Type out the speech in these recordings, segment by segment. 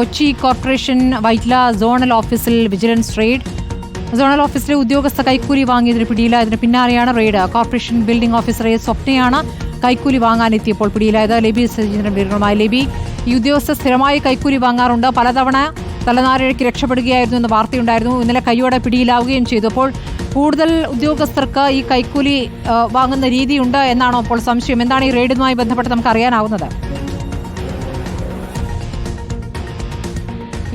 Kochi corporation Vyttila zonal ഓഫീസിൽ vigilance raid. Zonal ഓഫീസിലെ ഉദ്യോഗസ്ഥ കൈക്കൂലി വാങ്ങിയതിന് പിടിയിലായതിന് പിന്നാലെയാണ് റെയ്ഡ്. കോർപ്പറേഷൻ ബിൽഡിംഗ് ഓഫീസറെ സ്വപ്നയാണ് കൈക്കൂലി വാങ്ങാനെത്തിയപ്പോൾ പിടിയിലായത് ലബി സജീന്ദ്രൻ വിവരങ്ങളുമായി. ലബി ഈ ഉദ്യോഗസ്ഥ സ്ഥിരമായി കൈക്കൂലി വാങ്ങാറുണ്ട്. പലതവണ തലനാരിഴയ്ക്ക് രക്ഷപ്പെടുകയായിരുന്നു എന്ന വാർത്തയുണ്ടായിരുന്നു. ഇന്നലെ കൈയോടെ പിടിയിലാവുകയും ചെയ്തു അപ്പോൾ കൂടുതൽ ഉദ്യോഗസ്ഥർക്ക് ഈ കൈക്കൂലി വാങ്ങുന്ന രീതിയുണ്ട് എന്നാണോ അപ്പോൾ സംശയം. എന്താണ് ഈ റെയ്ഡുമായി ബന്ധപ്പെട്ട് നമുക്ക് അറിയാനാവുന്നത്?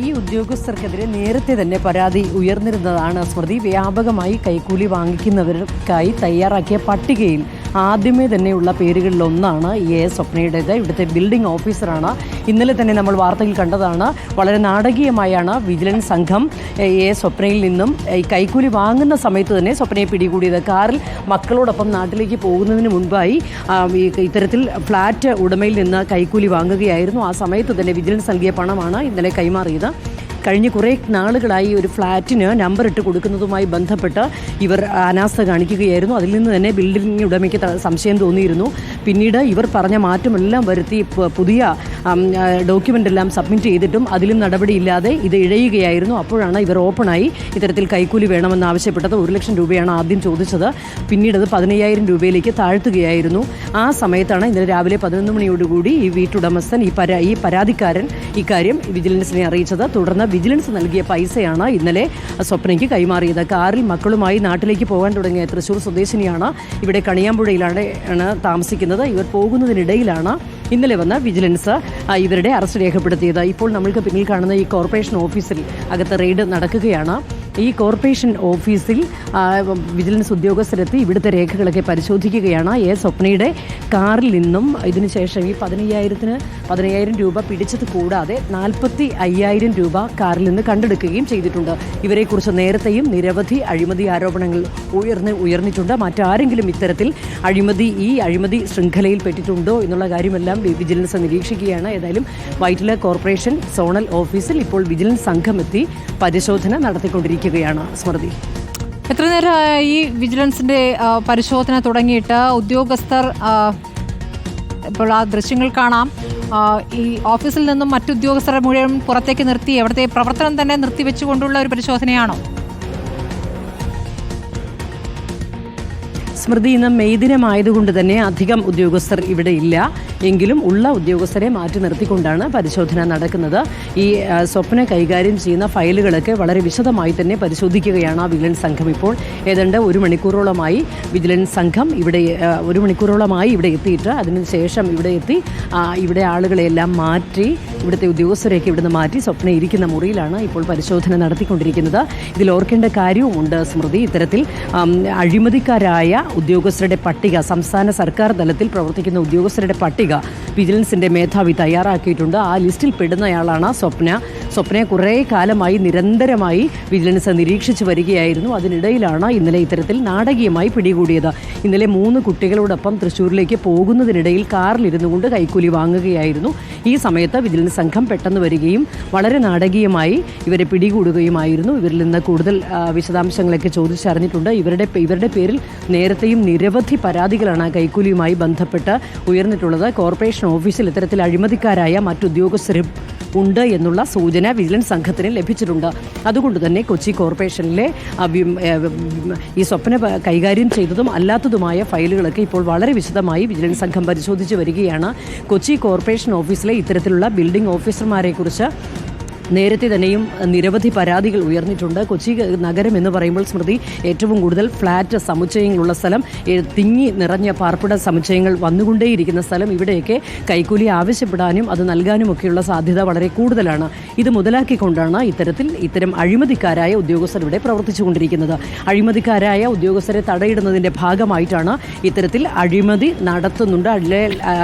ഈ ഉദ്യോഗസ്ഥർക്കെതിരെ നേരത്തെ തന്നെ പരാതി ഉയർന്നിരുന്നതാണ് സ്മൃതി. വ്യാപകമായി കൈക്കൂലി വാങ്ങിക്കുന്നവർക്കായി തയ്യാറാക്കിയ പട്ടികയിൽ ആദ്യമേ തന്നെയുള്ള പേരുകളിൽ ഒന്നാണ് എ സ്വപ്നയുടേത്. ഇവിടുത്തെ ബിൽഡിംഗ് ഓഫീസറാണ് ഇന്നലെ തന്നെ നമ്മൾ വാർത്തയിൽ കണ്ടതാണ്. വളരെ നാടകീയമായാണ് വിജിലൻസ് സംഘം എ സ്വപ്നയിൽ നിന്നും ഈ കൈക്കൂലി വാങ്ങുന്ന സമയത്ത് തന്നെ സ്വപ്നയെ പിടികൂടിയത്. കാറിൽ മക്കളോടൊപ്പം നാട്ടിലേക്ക് പോകുന്നതിന് മുൻപായി ഇത്തരത്തിൽ ഫ്ലാറ്റ് ഉടമയിൽ നിന്ന് കൈക്കൂലി വാങ്ങുകയായിരുന്നു. ആ സമയത്ത് തന്നെ വിജിലൻസ് നൽകിയ പണമാണ് ഇന്നലെ കൈമാറിയത്. കഴിഞ്ഞ കുറേ നാളുകളായി ഒരു ഫ്ലാറ്റിന് നമ്പർ ഇട്ട് കൊടുക്കുന്നതുമായി ബന്ധപ്പെട്ട് ഇവർ അനാസ്ഥ കാണിക്കുകയായിരുന്നു. അതിൽ നിന്ന് തന്നെ ബിൽഡിംഗ് ഉടമയ്ക്ക് സംശയം തോന്നിയിരുന്നു. പിന്നീട് ഇവർ പറഞ്ഞ മാറ്റമെല്ലാം വരുത്തി പുതിയ ഡോക്യുമെന്റ് എല്ലാം സബ്മിറ്റ് ചെയ്തിട്ടും അതിലും നടപടിയില്ലാതെ ഇത് ഇഴയുകയായിരുന്നു. അപ്പോഴാണ് ഇവർ ഓപ്പണായി ഇത്തരത്തിൽ കൈക്കൂലി വേണമെന്ന് ആവശ്യപ്പെട്ടത്. ഒരു ലക്ഷം രൂപയാണ് ആദ്യം ചോദിച്ചത്. പിന്നീട് അത് പതിനയ്യായിരം രൂപയിലേക്ക് താഴ്ത്തുകയായിരുന്നു. ആ സമയത്താണ് ഇന്നലെ രാവിലെ പതിനൊന്ന് മണിയോടുകൂടി ഈ വീട്ടുടമസ്ഥൻ ഈ പരാ ഈ പരാതിക്കാരൻ ഇക്കാര്യം വിജിലൻസിനെ അറിയിച്ചത്. തുടർന്ന് വിജിലൻസ് നൽകിയ പൈസയാണ് ഇന്നലെ സ്വപ്നയ്ക്ക് കൈമാറിയത്. കാറിൽ മക്കളുമായി നാട്ടിലേക്ക് പോകാൻ തുടങ്ങിയ തൃശൂർ സ്വദേശിനിയാണ് ഇവിടെ കണിയാമ്പുഴയിലാണ് താമസിക്കുന്നത്. ഇവർ പോകുന്നതിനിടയിലാണ് ഇന്നലെ വന്ന വിജിലൻസ് ഇവരുടെ അറസ്റ്റ് രേഖപ്പെടുത്തിയത്. ഇപ്പോൾ നമ്മൾക്ക് പിന്നിൽ കാണുന്ന ഈ കോർപ്പറേഷൻ ഓഫീസിൽ അകത്ത് റെയ്ഡ് നടക്കുകയാണ്. ഈ കോർപ്പറേഷൻ ഓഫീസിൽ വിജിലൻസ് ഉദ്യോഗസ്ഥരെത്തി ഇവിടുത്തെ രേഖകളൊക്കെ പരിശോധിക്കുകയാണ്. എ സ്വപ്നയുടെ കാറിൽ നിന്നും ഇതിനുശേഷം ഈ പതിനയ്യായിരത്തിന് പതിനയ്യായിരം രൂപ പിടിച്ചത് കൂടാതെ നാൽപ്പത്തി അയ്യായിരം രൂപ കാറിൽ നിന്ന് കണ്ടെടുക്കുകയും ചെയ്തിട്ടുണ്ട്. ഇവരെക്കുറിച്ച് നേരത്തെയും നിരവധി അഴിമതി ആരോപണങ്ങൾ ഉയർന്ന് ഉയർന്നിട്ടുണ്ട്. മറ്റാരെങ്കിലും ഇത്തരത്തിൽ അഴിമതി ഈ അഴിമതി ശൃംഖലയിൽ പെട്ടിട്ടുണ്ടോ എന്നുള്ള കാര്യമെല്ലാം വിജിലൻസ് നിരീക്ഷിക്കുകയാണ്. ഏതായാലും വൈറ്റില കോർപ്പറേഷൻ സോണൽ ഓഫീസിൽ ഇപ്പോൾ വിജിലൻസ് സംഘമെത്തി പരിശോധന പരിശോധന നടത്തിക്കൊണ്ടിരിക്കുകയാണ് സ്മൃതി. എത്ര നേരമായി ഈ വിജിലൻസിന്റെ പരിശോധന തുടങ്ങിയിട്ട് ഉദ്യോഗസ്ഥർ ഇപ്പോൾ ആ ദൃശ്യങ്ങൾ കാണാം. ഈ ഓഫീസിൽ നിന്നും മറ്റുദ്യോഗസ്ഥരെ മുഴുവൻ പുറത്തേക്ക് നിർത്തി അവിടുത്തെ പ്രവർത്തനം തന്നെ നിർത്തിവെച്ചുകൊണ്ടുള്ള ഒരു പരിശോധനയാണോ? സ്മൃതി ഇന്ന് മെയ് ദിനമായതുകൊണ്ട് തന്നെ അധികം ഉദ്യോഗസ്ഥർ ഇവിടെ ഇല്ല. എങ്കിലും ഉള്ള ഉദ്യോഗസ്ഥരെ മാറ്റി നിർത്തിക്കൊണ്ടാണ് പരിശോധന നടക്കുന്നത്. ഈ സ്വപ്ന കൈകാര്യം ചെയ്യുന്ന ഫയലുകളൊക്കെ വളരെ വിശദമായി തന്നെ പരിശോധിക്കുകയാണ് ആ വിജിലൻസ് സംഘം ഇപ്പോൾ. ഏതാണ്ട് ഒരു മണിക്കൂറോളമായി വിജിലൻസ് സംഘം ഇവിടെ ഒരു മണിക്കൂറോളമായി ഇവിടെ എത്തിയിട്ട് അതിനുശേഷം ഇവിടെ എത്തി ഇവിടെ ആളുകളെല്ലാം മാറ്റി ഇവിടുത്തെ ഉദ്യോഗസ്ഥരെയൊക്കെ ഇവിടുന്ന് മാറ്റി സ്വപ്ന ഇരിക്കുന്ന മുറിയിലാണ് ഇപ്പോൾ പരിശോധന നടത്തിക്കൊണ്ടിരിക്കുന്നത്. ഇതിൽ ഓർക്കേണ്ട കാര്യവുമുണ്ട് സ്മൃതി. ഇത്തരത്തിൽ അഴിമതിക്കാരായ ഉദ്യോഗസ്ഥരുടെ പട്ടിക സംസ്ഥാന സർക്കാർ തലത്തിൽ പ്രവർത്തിക്കുന്ന ഉദ്യോഗസ്ഥരുടെ പട്ടിക വിജിലൻസിന്റെ മേധാവി തയ്യാറാക്കിയിട്ടുണ്ട്. ആ ലിസ്റ്റിൽ പെടുന്നയാളാണ് സ്വപ്ന. സ്വപ്നയെ കുറേ കാലമായി നിരന്തരമായി വിജിലൻസ് നിരീക്ഷിച്ചു വരികയായിരുന്നു. അതിനിടയിലാണ് ഇന്നലെ ഇത്തരത്തിൽ നാടകീയമായി പിടികൂടിയത്. ഇന്നലെ മൂന്ന് കുട്ടികളോടൊപ്പം തൃശ്ശൂരിലേക്ക് പോകുന്നതിനിടയിൽ കാറിലിരുന്നു കൊണ്ട് കൈക്കൂലി വാങ്ങുകയായിരുന്നു. ഈ സമയത്ത് വിജിലൻസ് സംഘം പെട്ടെന്ന് വരികയും വളരെ നാടകീയമായി ഇവരെ പിടികൂടുകയുമായിരുന്നു. ഇവരിൽ നിന്ന് കൂടുതൽ വിശദാംശങ്ങളൊക്കെ ചോദിച്ചറിഞ്ഞിട്ടുണ്ട്. ഇവരുടെ ഇവരുടെ പേരിൽ നേരത്തെയും നിരവധി പരാതികളാണ് കൈക്കൂലിയുമായി ബന്ധപ്പെട്ട് ഉയർന്നിട്ടുള്ളത്. കോർപ്പറേഷൻ ഓഫീസിൽ ഇത്തരത്തിൽ അഴിമതിക്കാരായ മറ്റുദ്യോഗസ്ഥരും ഉണ്ട് എന്നുള്ള സൂചന വിജിലൻസ് സംഘത്തിന് ലഭിച്ചിട്ടുണ്ട്. അതുകൊണ്ട് തന്നെ കൊച്ചി കോർപ്പറേഷനിലെ ഈ സ്വപ്ന കൈകാര്യം ചെയ്തതും അല്ലാത്തതുമായ ഫയലുകളൊക്കെ ഇപ്പോൾ വളരെ വിശദമായി വിജിലൻസ് സംഘം പരിശോധിച്ച് വരികയാണ്. കൊച്ചി കോർപ്പറേഷൻ ഓഫീസിലെ ഇത്തരത്തിലുള്ള ബിൽഡിംഗ് ഓഫീസർമാരെ കുറിച്ച് നേരത്തെ തന്നെയും നിരവധി പരാതികൾ ഉയർന്നിട്ടുണ്ട്. കൊച്ചി നഗരം എന്ന് പറയുമ്പോൾ സ്മൃതി ഏറ്റവും കൂടുതൽ ഫ്ളാറ്റ് സമുച്ചയങ്ങളുള്ള സ്ഥലം തിങ്ങി നിറഞ്ഞ പാർപ്പിട സമുച്ചയങ്ങൾ വന്നുകൊണ്ടേയിരിക്കുന്ന സ്ഥലം. ഇവിടെയൊക്കെ കൈക്കൂലി ആവശ്യപ്പെടാനും അത് നൽകാനുമൊക്കെയുള്ള സാധ്യത വളരെ കൂടുതലാണ്. ഇത് മുതലാക്കിക്കൊണ്ടാണ് ഇത്തരത്തിൽ ഇത്തരം അഴിമതിക്കാരായ ഉദ്യോഗസ്ഥർ ഇവിടെ പ്രവർത്തിച്ചുകൊണ്ടിരിക്കുന്നത്. അഴിമതിക്കാരായ ഉദ്യോഗസ്ഥരെ തടയിടുന്നതിന്റെ ഭാഗമായിട്ടാണ് ഇത്തരത്തിൽ അഴിമതി നടത്തുന്നുണ്ട്.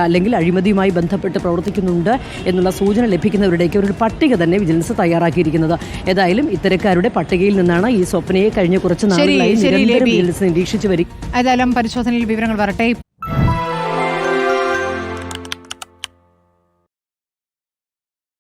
അല്ലെങ്കിൽ അഴിമതിയുമായി ബന്ധപ്പെട്ട് പ്രവർത്തിക്കുന്നുണ്ട് എന്നുള്ള സൂചന ലഭിക്കുന്നവരുടെയൊക്കെ ഒരു പട്ടിക തന്നെ വിജിലൻസ് തയ്യാറാക്കിയിരിക്കുന്നത്. ഏതായാലും ഇത്തരക്കാരുടെ പട്ടികയിൽ നിന്നാണ് ഈ സ്വപ്നയെ കഴിഞ്ഞ കുറച്ച് നാളുകളായി നിരീക്ഷിച്ചു വരിക ഏതായാലും പരിശോധനയിൽ വിവരങ്ങൾ വരട്ടെ.